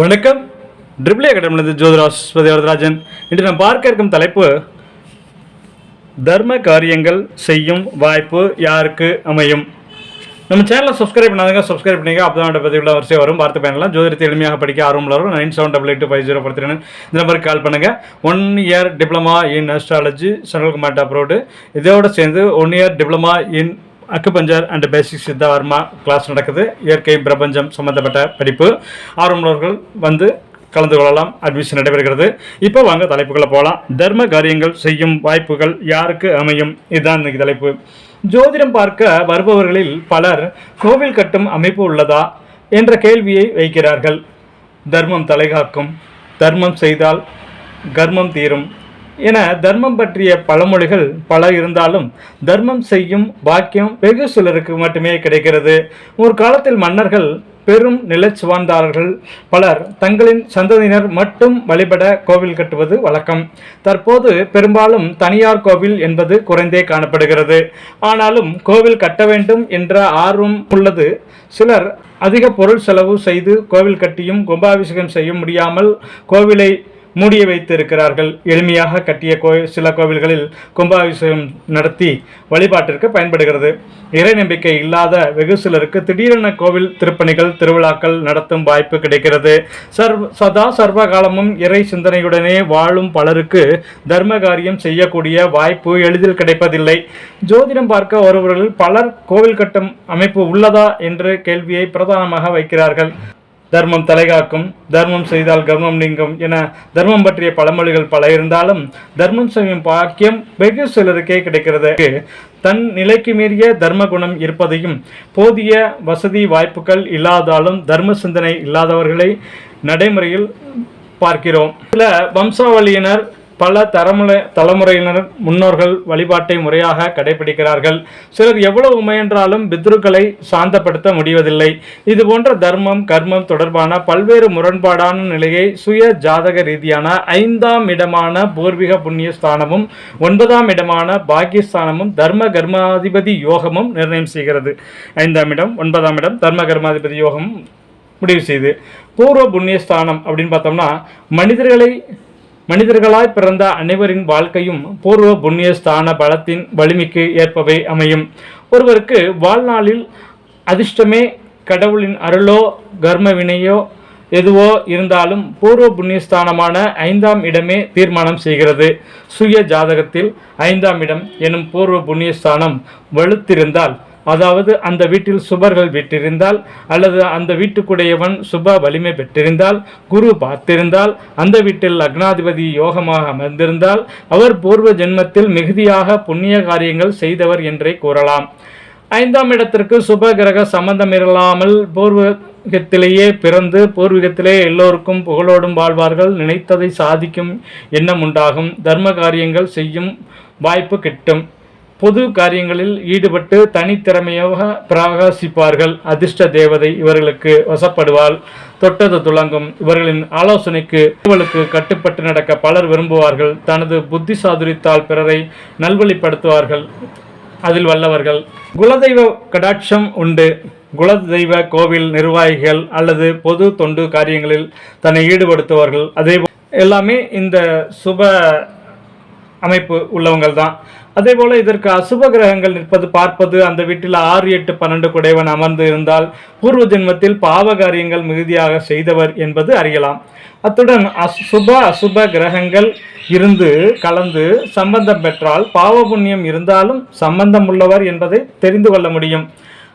வணக்கம். ட்ரிபிள் அகாடமிலிருந்து ஜோதிராஸ்பதி வரதராஜன். இன்று நாம் பார்க்க இருக்கும் தலைப்பு தர்ம காரியங்கள் செய்யும் வாய்ப்பு யாருக்கு அமையும்? நம்ம சேனலை சப்ஸ்கிரைப் பண்ணாதங்க சப்ஸ்கிரைப் பண்ணிங்க அப்போ தான் பதிவுள்ள வரிசையாக வரும். பார்த்து பயனலாம் ஜோதிடத்தை எளிமையாக படிக்க ஆர்வம் வரும். Nine seven double eight five zero படுத்துறேன் இந்த நம்பருக்கு கால் பண்ணுங்கள் one year diploma in astrology central government approved இதோடு சேர்ந்து one year diploma in acupuncture and basic Siddha Varma class நடக்குது. இயற்கை பிரபஞ்சம் சம்பந்தப்பட்ட படிப்பு. ஆர்வமுள்ளவர்கள் வந்து கலந்து கொள்ளலாம். அட்மிஷன் நடைபெறுகிறது. இப்போ வாங்க தலைப்புகளை போகலாம். தர்ம காரியங்கள் செய்யும் வாய்ப்புகள் யாருக்கு அமையும்? இதுதான் இன்னைக்கு தலைப்பு. ஜோதிடம் பார்க்க வருபவர்களில் பலர் கோவில் கட்டும் அமைப்பு உள்ளதா என்ற கேள்வியை வைக்கிறார்கள். தர்மம் தலைகாக்கும் தர்மம் செய்தால் கர்மம் தீரும். என தர்மம் பற்றிய பழமொழிகள் பல இருந்தாலும் தர்மம் செய்யும் பாக்கியம் வெகு சிலருக்கு மட்டுமே கிடைக்கிறது. ஒரு காலத்தில் மன்னர்கள் பெரும் நிலச்சுவார்ந்தார்கள் பலர் தங்களின் சந்ததியினர் மட்டும் வழிபட கோவில் கட்டுவது வழக்கம். தற்போது பெரும்பாலும் தனியார் கோவில் என்பது குறைந்தே காணப்படுகிறது. ஆனாலும் கோவில் கட்ட வேண்டும் என்ற ஆர்வம் உள்ளது. சிலர் அதிக பொருள் செலவு செய்து கோவில் கட்டியும் கும்பாபிஷேகம் செய்ய முடியாமல் கோவிலை மூடிய வைத்திருக்கிறார்கள். எளிமையாக கட்டிய கோயில் சில கோவில்களில் கும்பாபிஷேகம் நடத்தி வழிபாட்டிற்கு பயன்படுகிறது. இறை நம்பிக்கை இல்லாத வெகு சிலருக்கு திடீரென கோவில் திருப்பணிகள் திருவிழாக்கள் நடத்தும் வாய்ப்பு கிடைக்கிறது. சர்வ சதா சர்வ காலமும் இறை சிந்தனையுடனே வாழும் பலருக்கு தர்ம காரியம் செய்யக்கூடிய வாய்ப்பு எளிதில் கிடைப்பதில்லை. ஜோதிடம் பார்க்க வருபவர்கள் பலர் கோவில் கட்டும் அமைப்பு உள்ளதா என்ற கேள்வியை பிரதானமாக வைக்கிறார்கள். தர்மம் தலைகாக்கும் தர்மம் செய்தால் கர்மம் நீங்கும் என தர்மம் பற்றிய பழமொழிகள் பல இருந்தாலும் தர்மம் செய்யும் பாக்கியம் வெகு சிலருக்கே கிடைக்கிறது. தன் நிலைக்கு மீறிய தர்ம குணம் இருப்பதையும் போதிய வசதி வாய்ப்புகள் இல்லாதாலும் தர்ம சிந்தனை இல்லாதவர்களை நடைமுறையில் பார்க்கிறோம். சில வம்சாவளியினர் பல தரமுறை தலைமுறையினர் முன்னோர்கள் வழிபாட்டை முறையாக கடைபிடிக்கிறார்கள். சிலர் எவ்வளவு முயன்றாலும் பித்ருக்களை சாந்தப்படுத்த முடிவதில்லை. இது போன்ற தர்மம் கர்மம் தொடர்பான பல்வேறு முரண்பாடான நிலையை சுய ஜாதக ரீதியான ஐந்தாம் இடமான பூர்வீக புண்ணிய ஸ்தானமும் ஒன்பதாம் இடமான பாக்கியஸ்தானமும் தர்ம கர்மாதிபதி யோகமும் நிர்ணயம் செய்கிறது. ஐந்தாம் இடம் ஒன்பதாம் இடம் தர்ம கர்மாதிபதி யோகம் முடிவு செய்து பூர்வ புண்ணியஸ்தானம் அப்படின்னு பார்த்தோம்னா மனிதர்களை மனிதர்களாய் பிறந்த அனைவரின் வாழ்க்கையும் பூர்வ புண்ணிய ஸ்தான பலத்தின் வலிமைக்கு ஏற்பவை அமையும். ஒருவருக்கு வாழ்நாளில் அதிர்ஷ்டமே கடவுளின் அருளோ கர்ம வினையோ எதுவோ இருந்தாலும் பூர்வ புண்ணியஸ்தானமான ஐந்தாம் இடமே தீர்மானம் செய்கிறது. சுய ஜாதகத்தில் ஐந்தாம் இடம் எனும் பூர்வ புண்ணியஸ்தானம் வலுத்திருந்தால் அதாவது அந்த வீட்டில் சுபர்கள் விட்டிருந்தால் அல்லது அந்த வீட்டுக்குடையவன் சுப வலிமை பெற்றிருந்தால் குரு பார்த்திருந்தால் அந்த வீட்டில் லக்னாதிபதி யோகமாக அமர்ந்திருந்தால் அவர் பூர்வ ஜென்மத்தில் மிகுதியாக புண்ணிய காரியங்கள் செய்தவர் என்றே கூறலாம். ஐந்தாம் இடத்திற்கு சுப கிரக சம்பந்தம் இல்லாமல் பூர்வீகத்திலேயே பிறந்து பூர்வீகத்திலே எல்லோருக்கும் புகழோடும் வாழ்வார்கள் நினைத்ததை சாதிக்கும் எண்ணம் உண்டாகும் தர்ம காரியங்கள் செய்யும் வாய்ப்பு கிட்டும். பொது காரியங்களில் ஈடுபட்டு தனித்திறமையாக பிரகாசிப்பார்கள். அதிர்ஷ்ட தேவதை இவர்களுக்கு வசப்படுவாள். தொட்டது துளங்கும். இவர்களின் ஆலோசனைக்கு இவர்களுக்கு கட்டுப்பட்டு நடக்க பலர் விரும்புவார்கள். தனது புத்தி சாதுரித்தால் பிறரை நல்வழிப்படுத்துவார்கள். அதில் வல்லவர்கள். குலதெய்வ கடாட்சம் உண்டு. குலதெய்வ கோவில் நிர்வாகிகள் அல்லது பொது தொண்டு காரியங்களில் தன்னை ஈடுபடுத்துவார்கள். அதே எல்லாமே இந்த சுப அமைப்பு உள்ளவங்கள் தான் அதே போல இதற்கு அசுப கிரகங்கள் நிற்பது பார்ப்பது அந்த வீட்டில் ஆறு எட்டு பன்னெண்டு குடைவன் அமர்ந்து இருந்தால் பூர்வ ஜென்மத்தில் பாவ காரியங்கள் மிகுதியாக செய்தவர் என்பது அறியலாம். அத்துடன் அசுப அசுப கிரகங்கள் இருந்து கலந்து சம்பந்தம் பெற்றால் பாவ புண்ணியம் இருந்தாலும் சம்பந்தம் உள்ளவர் என்பதை தெரிந்து கொள்ள முடியும்.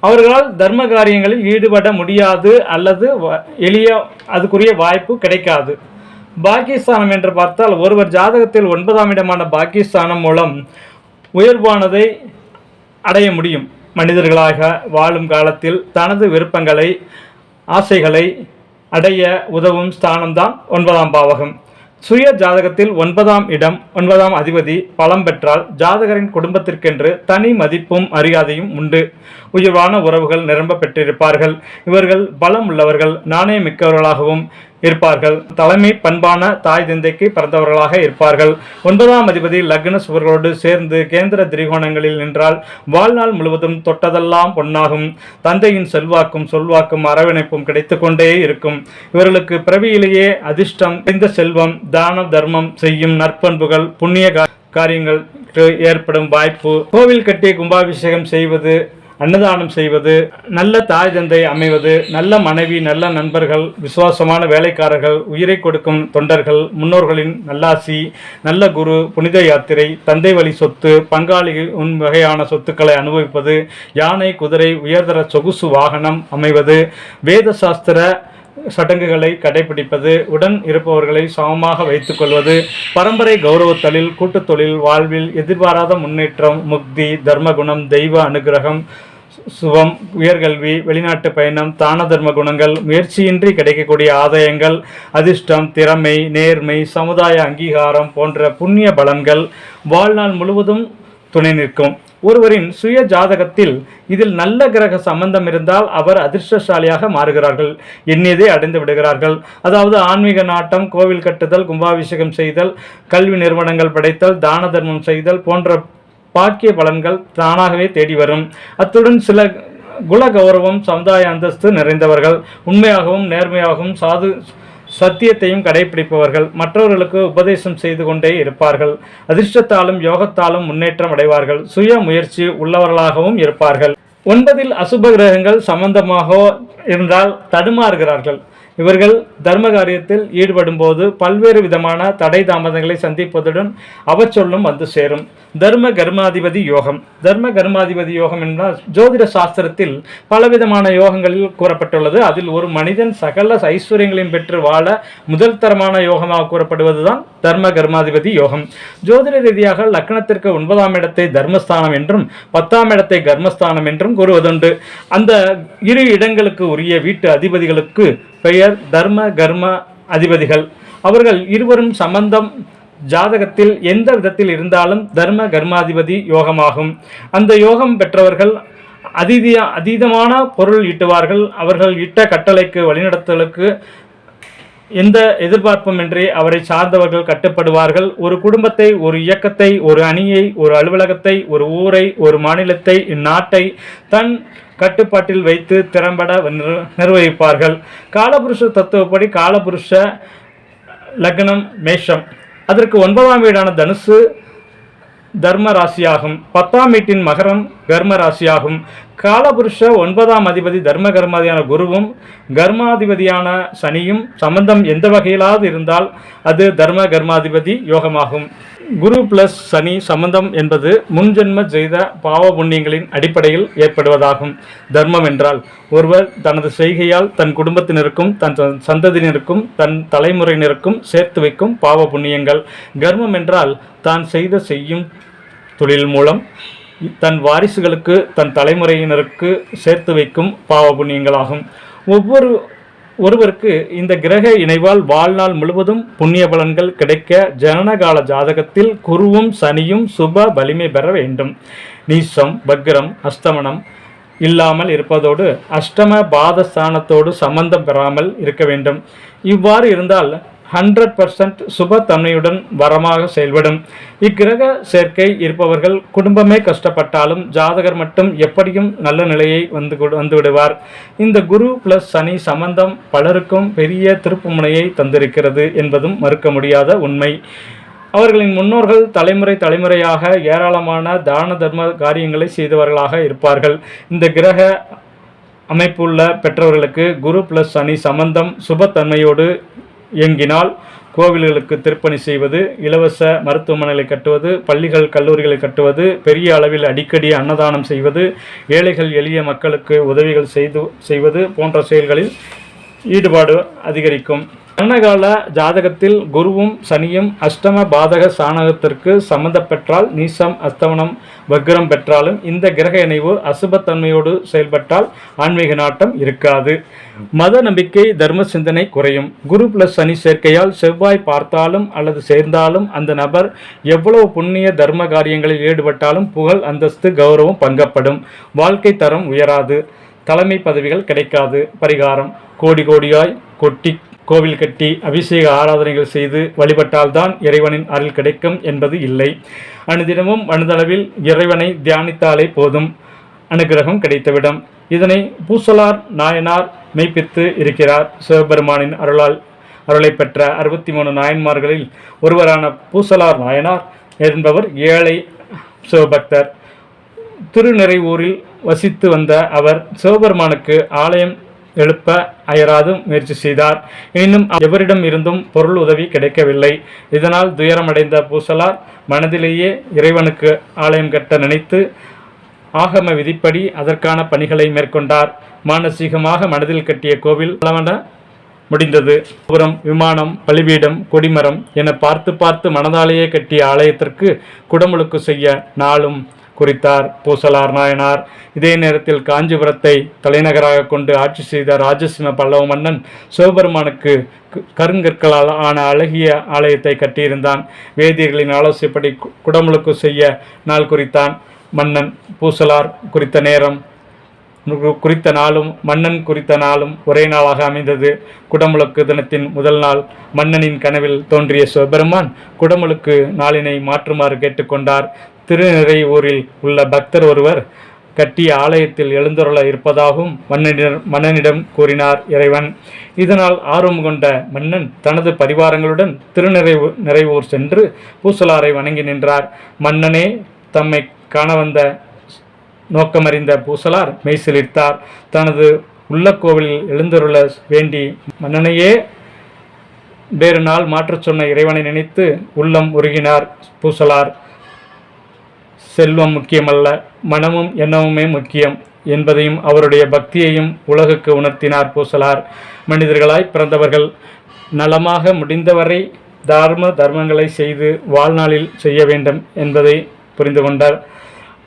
அவர்களால் தர்ம காரியங்களில் ஈடுபட முடியாது அல்லது வ- எளிய அதுக்குரிய வாய்ப்பு கிடைக்காது. பாக்கியஸ்தானம் என்று பார்த்தால் ஒருவர் ஜாதகத்தில் ஒன்பதாம் இடமான பாக்கியஸ்தானம் மூலம் உயர்வானதை அடைய முடியும். மனிதர்களாக வாழும் காலத்தில் தனது விருப்பங்களை ஆசைகளை அடைய உதவும் ஸ்தானம்தான் ஒன்பதாம் பாவகம். சுய ஜாதகத்தில் ஒன்பதாம் இடம் ஒன்பதாம் அதிபதி பலம் பெற்றால் ஜாதகரின் குடும்பத்திற்கென்று தனி மதிப்பும் மரியாதையும் உண்டு. உயர்வான உறவுகள் நிரம்ப பெற்றிருப்பார்கள். இவர்கள் பலம் உள்ளவர்கள் நாணயமிக்கவர்களாகவும் இருப்பார்கள். தலைமை பண்பான தாய் தந்தைக்கு பிறந்தவர்களாக இருப்பார்கள். ஒன்பதாம் அதிபதி லக்ன சுவர்களோடு சேர்ந்து கேந்திர திரிகோணங்களில் நின்றால் வாழ்நாள் முழுவதும் தொட்டதெல்லாம் பொன்னாகும். தந்தையின் செல்வாக்கும் சொல்வாக்கும் அரவணைப்பும் கிடைத்து கொண்டே இருக்கும். இவர்களுக்கு பிறவியிலேயே அதிர்ஷ்டம் இந்த செல்வம் தான தர்மம் செய்யும் நற்பண்புகள் புண்ணிய காரியங்கள் காரியங்களுக்கு ஏற்படும் வாய்ப்பு. கோவில் கட்டி கும்பாபிஷேகம் செய்வது அன்னதானம் செய்வது நல்ல தாய் தந்தை அமைவது நல்ல மனைவி நல்ல நண்பர்கள் விசுவாசமான வேலைக்காரர்கள் உயிரை கொடுக்கும் தொண்டர்கள் முன்னோர்களின் நல்லாசி நல்ல குரு புனித யாத்திரை தந்தை வழி சொத்து பங்காளி உன் வகையான சொத்துக்களை அனுபவிப்பது யானை குதிரை உயர்தர சொகுசு வாகனம் அமைவது வேத சாஸ்திர சடங்குகளை கடைபிடிப்பது உடன் இருப்பவர்களை சமமாக வைத்துக்கொள்வது பரம்பரை கௌரவத்தொழில் கூட்டுத் தொழில் வாழ்வில் எதிர்பாராத முன்னேற்றம் முக்தி தர்மகுணம் தெய்வ அனுகிரகம் சு- சுபம் உயர்கல்வி வெளிநாட்டு பயணம் தான தர்ம குணங்கள் முயற்சியின்றி கிடைக்கக்கூடிய ஆதாயங்கள் அதிர்ஷ்டம் திறமை நேர்மை சமுதாய அங்கீகாரம் போன்ற புண்ணிய பலன்கள் வாழ்நாள் முழுவதும் துணை நிற்கும். ஒருவரின் சுய ஜாதகத்தில் இதில் நல்ல கிரக சம்பந்தம் இருந்தால் அவர் அதிர்ஷ்டசாலியாக மாறுகிறார்கள். எண்ணியதை அடைந்து விடுகிறார்கள். அதாவது ஆன்மீக நாட்டம் கோவில் கட்டுதல் கும்பாபிஷேகம் செய்தல் கல்வி நிறுவனங்கள் படைத்தல் தான தர்மம் செய்தல் போன்ற பாக்கிய பலன்கள் தானாகவே தேடி வரும். அத்துடன் சில குல கௌரவம் சமுதாய அந்தஸ்து நிறைந்தவர்கள். உண்மையாகவும் நேர்மையாகவும் சாது சத்தியத்தையும் கடைபிடிப்பவர்கள் மற்றவர்களுக்கு உபதேசம் செய்து கொண்டே இருப்பார்கள். அதிர்ஷ்டத்தாலும் யோகத்தாலும் முன்னேற்றம் அடைவார்கள். சுய முயற்சி உள்ளவர்களாகவும் இருப்பார்கள். ஒன்பதில் அசுப கிரகங்கள் சம்பந்தமாக இருந்தால் தடுமாறுகிறார்கள். இவர்கள் தர்ம காரியத்தில் ஈடுபடும் போது பல்வேறு விதமான தடை தாமதங்களை சந்திப்பதுடன் அவச்சொல்லும் வந்து சேரும். தர்ம கர்மாதிபதி யோகம். தர்ம கர்மாதிபதி யோகம் என்றால் ஜோதிட சாஸ்திரத்தில் பலவிதமான யோகங்களில் கூறப்பட்டுள்ளது. அதில் ஒரு மனிதன் சகல ஐஸ்வர்யங்களையும் பெற்று வாழ முதல் தரமான யோகமாக கூறப்படுவதுதான் தர்ம கர்மாதிபதி யோகம். ஜோதிட ரீதியாக லக்னத்திற்கு ஒன்பதாம் இடத்தை தர்மஸ்தானம் என்றும் பத்தாம் இடத்தை கர்மஸ்தானம் என்றும் கூறுவதுண்டு. அந்த இரு இடங்களுக்கு உரிய வீட்டு அதிபதிகளுக்கு பெயர் தர்ம கர்ம அதிபதிகள். அவர்கள் இருவரும் சம்பந்தம் ஜாதகத்தில் எந்த விதத்தில் இருந்தாலும் தர்ம கர்மாதிபதி யோகமாகும். அந்த யோகம் பெற்றவர்கள் அதீதிய அதீதமான பொருள் ஈட்டுவார்கள். அவர்கள் இட்ட கட்டளைக்கு வழிநடத்தலுக்கு எந்த எதிர்பார்ப்புமின்றி அவரை சார்ந்தவர்கள் கட்டுப்படுவார்கள்? ஒரு குடும்பத்தை ஒரு இயக்கத்தை ஒரு அணியை ஒரு அலுவலகத்தை ஒரு ஊரை ஒரு மாநிலத்தை இந்நாட்டை தன் கட்டுப்பாட்டில் வைத்து திறம்பட நிர்வகிப்பார்கள். காலபுருஷ தத்துவப்படி காலபுருஷ லக்னம் மேஷம். அதற்கு ஒன்பதாம் வீடான தனுசு தர்ம ராசியாகும் பத்தாம் வீட்டின் மகரம் கர்ம ராசியாகும் காலபுருஷ ஒன்பதாம் அதிபதி தர்ம கர்மாதியான குருவும் கர்மாதிபதியான சனியும் சம்பந்தம் எந்த வகையிலாவது இருந்தால் அது தர்ம கர்மாதிபதி யோகமாகும். குரு பிளஸ் சனி சம்பந்தம் என்பது முன்ஜென்ம செய்த பாவ புண்ணியங்களின் அடிப்படையில் ஏற்படுவதாகும். தர்மம் என்றால் ஒருவர் தனது செய்கையால் தன் குடும்பத்தினருக்கும் தன் சந்ததியினருக்கும் தன் தலைமுறையினருக்கும் சேர்த்து வைக்கும் பாவ புண்ணியங்கள். கர்மம் என்றால் தான் செய்த செய்யும் தொழில் மூலம் தன் வாரிசுகளுக்கு தன் தலைமுறையினருக்கு சேர்த்து வைக்கும் பாவ புண்ணியங்களாகும். ஒவ்வொரு ஒருவருக்கு இந்த கிரக இணைவால் வாழ்நாள் முழுவதும் புண்ணிய பலன்கள் கிடைக்க ஜனனகால ஜாதகத்தில் குருவும் சனியும் சுப வலிமை பெற வேண்டும். நீசம் வக்ரம் அஸ்தமனம் இல்லாமல் இருப்பதோடு அஷ்டம பாதஸ்தானத்தோடு சம்பந்தம் பெறாமல் இருக்க வேண்டும். இவ்வாறு இருந்தால் ஹண்ட்ரட் பர்சன்ட் சுபத்தன்மையுடன் வரமாக செயல்படும். இக்கிரக சேர்க்கை இருப்பவர்கள் குடும்பமே கஷ்டப்பட்டாலும் ஜாதகர் மட்டும் எப்படியும் நல்ல நிலையை வந்து கொடு- வந்து விடுவார். இந்த குரு பிளஸ் சனி சம்பந்தம் பலருக்கும் பெரிய திருப்புமுனையை தந்திருக்கிறது என்பதும் மறுக்க முடியாத உண்மை. அவர்களின் முன்னோர்கள் தலைமுறை தலைமுறையாக ஏராளமான தான தர்ம காரியங்களை செய்தவர்களாக இருப்பார்கள். இந்த கிரக அமைப்புள்ள பெற்றவர்களுக்கு குரு பிளஸ் சனி சம்பந்தம் சுபத்தன்மையோடு இயங்கினால் கோவில்களுக்கு திருப்பணி செய்வது இலவச மருத்துவமனைகளை கட்டுவது பள்ளிகள் கல்லூரிகளை கட்டுவது பெரிய அளவில் அடிக்கடி அன்னதானம் செய்வது ஏழைகள் எளிய மக்களுக்கு உதவிகள் செய்து செய்வது போன்ற செயல்களில் ஈடுபாடு அதிகரிக்கும். கர்ணகால ஜாதகத்தில் குருவும் சனியும் அஷ்டம பாதக சாணகத்திற்கு சம்மந்தப்பெற்றால் நீசம் அஸ்தமனம் வக்ரம் பெற்றாலும் இந்த கிரக இணைவு அசுபத்தன்மையோடு செயல்பட்டால் ஆன்மீக நாட்டம் இருக்காது. மத நம்பிக்கை தர்ம சிந்தனை குறையும். குரு பிளஸ் சனி சேர்க்கையால் செவ்வாய் பார்த்தாலும் அல்லது சேர்ந்தாலும் அந்த நபர் எவ்வளவு புண்ணிய தர்ம காரியங்களில் ஈடுபட்டாலும் புகழ் அந்தஸ்து கௌரவம் பங்கப்படும். வாழ்க்கை தரம் உயராது. தலைமை பதவிகள் கிடைக்காது. பரிகாரம். கோடி கோடியாய் கொட்டி கோவில் கட்டி அபிஷேக ஆராதனைகள் செய்து வழிபட்டால்தான் இறைவனின் அருள் கிடைக்கும் என்பது இல்லை. அனுதினமும் மனதளவில் இறைவனை தியானித்தாலே போதும். அனுகிரகம் கிடைத்துவிடும். இதனை பூசலார் நாயனார் மெய்ப்பித்து இருக்கிறார். சிவபெருமானின் அருளால் அருளை பெற்ற அறுபத்தி மூணு நாயன்மார்களில் ஒருவரான பூசலார் நாயனார் என்பவர் ஏழை சிவபக்தர். திருநிறைவூரில் வசித்து வந்த அவர் சிவபெருமானுக்கு ஆலயம் எழுப்ப அயராது முயற்சி செய்தார். எனினும் எவரிடம் இருந்தும் பொருள் உதவி கிடைக்கவில்லை. இதனால் துயரமடைந்த பூசலார் மனதிலேயே இறைவனுக்கு ஆலயம் கட்ட நினைத்து ஆகம விதிப்படி அதற்கான பணிகளை மேற்கொண்டார். மானசீகமாக மனதில் கட்டிய கோவில் பலவன முடிந்தது. புறம் விமானம் பலிபீடம் கொடிமரம் என பார்த்து பார்த்து மனதாலேயே கட்டிய ஆலயத்திற்கு குடமுழுக்கு செய்ய நாளும் குறித்தார். பூசலார் நாயனார். இதே நேரத்தில் காஞ்சிபுரத்தை தலைநகராக கொண்டு ஆட்சி செய்த ராஜசிம்ம பல்லவ மன்னன் சிவபெருமானுக்கு கருங்கற்களால் ஆன அழகிய ஆலயத்தை கட்டியிருந்தான். வேதியர்களின் ஆலோசனைப்படி கு- குடமுழுக்கு செய்ய நாள் குறித்தான் மன்னன். பூசலார் குறித்த நேரம் குறித்த நாளும் மன்னன் குறித்த நாளும் ஒரே நாளாக அமைந்தது. குடமுழுக்கு தினத்தின் முதல் நாள் மன்னனின் கனவில் தோன்றிய சிவபெருமான் குடமுழுக்கு நாளினை மாற்றுமாறு கேட்டுக்கொண்டார் திருநிறையூரில் உள்ள பக்தர் ஒருவர் கட்டிய ஆலயத்தில் எழுந்தருள இருப்பதாகவும் மன்னனிடம் மன்னனிடம் கூறினார் இறைவன். இதனால் ஆர்வம் கொண்ட மன்னன் தனது பரிவாரங்களுடன் திருநிறைவு நிறைவூர் சென்று பூசலாரை வணங்கி நின்றார். மன்னனே தம்மை காண வந்த நோக்கமறிந்த பூசலார் மெய்சிலிர்த்தார். தனது உள்ள கோவிலில் எழுந்தருள வேண்டி மன்னனையே வேறு நாள் மாற்றச் சொன்ன இறைவனை நினைத்து உள்ளம் உருகினார் பூசலார். செல்வம் முக்கியமல்ல மனமும் எண்ணமுமே முக்கியம் என்பதையும் அவருடைய பக்தியையும் உலகுக்கு உணர்த்தினார் பூசலார். மனிதர்களாய் பிறந்தவர்கள் நலமாக முடிந்தவரை தார்ம தர்மங்களை செய்து வாழ்நாளில் செய்ய வேண்டும் என்பதை புரிந்து கொண்டார்.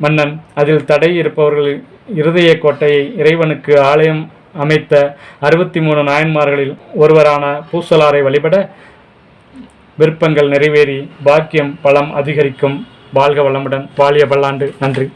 மன்னன் அதில் தடை இருப்பவர்களின் இருதய கோட்டையை இறைவனுக்கு ஆலயம் அமைத்த அறுபத்தி மூணு நாயன்மார்களில் ஒருவரான பூசலாரை வழிபட விருப்பங்கள் நிறைவேறி பாக்கியம் பலம் அதிகரிக்கும். வாழ்க வளமுடன். வாழிய பல்லாண்டு நன்றி.